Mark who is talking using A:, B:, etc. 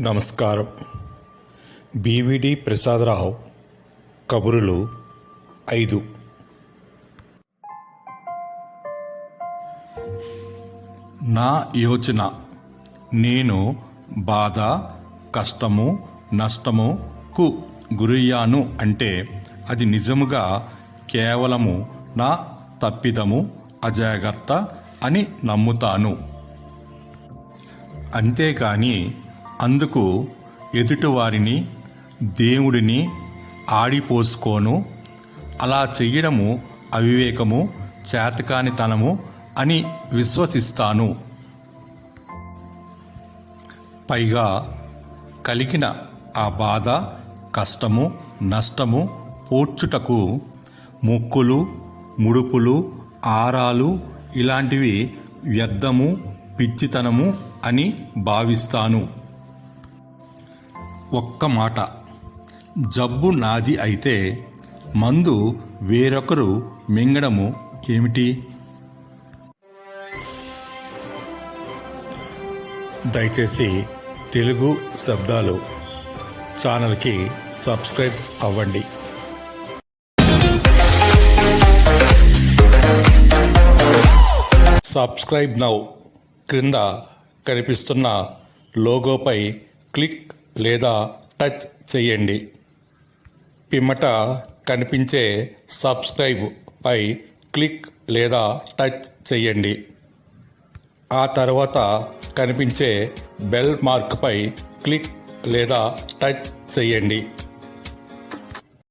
A: నమస్కారం. బీవీడి ప్రసాదరావు కబురులు ఐదు. నా యోచన నేను బాధ కష్టము నష్టముకు గురయ్యాను అంటే అది నిజముగా కేవలము నా తప్పిదము అజాగ్రత్త అని నమ్ముతాను. అంతేకాని అందుకు ఎదుటివారిని దేవుడిని ఆడిపోసుకోను. అలా చెయ్యడము అవివేకము చేతకానితనము అని విశ్వసిస్తాను. పైగా కలిగిన ఆ బాధ కష్టము నష్టము పూడ్చుటకు మొక్కులు ముడుపులు ఆరాలు ఇలాంటివి వ్యర్థము పిచ్చితనము అని భావిస్తాను. ఒక్క మాట. జబ్బు నాది అయితే మందు వేరొకరు మింగడము ఏమిటి? దయచేసి తెలుగు శబ్దాలు ఛానల్కి సబ్స్క్రైబ్ అవ్వండి. సబ్స్క్రైబ్ నౌ క్రింద కనిపిస్తున్న లోగోపై క్లిక్ లేదా టచ్ చేయండి. పిమ్మట కనిపించే సబ్స్క్రైబ్ పై క్లిక్ లేదా టచ్ చేయండి. ఆ తర్వాత కనిపించే బెల్ మార్క్పై క్లిక్ లేదా టచ్ చేయండి.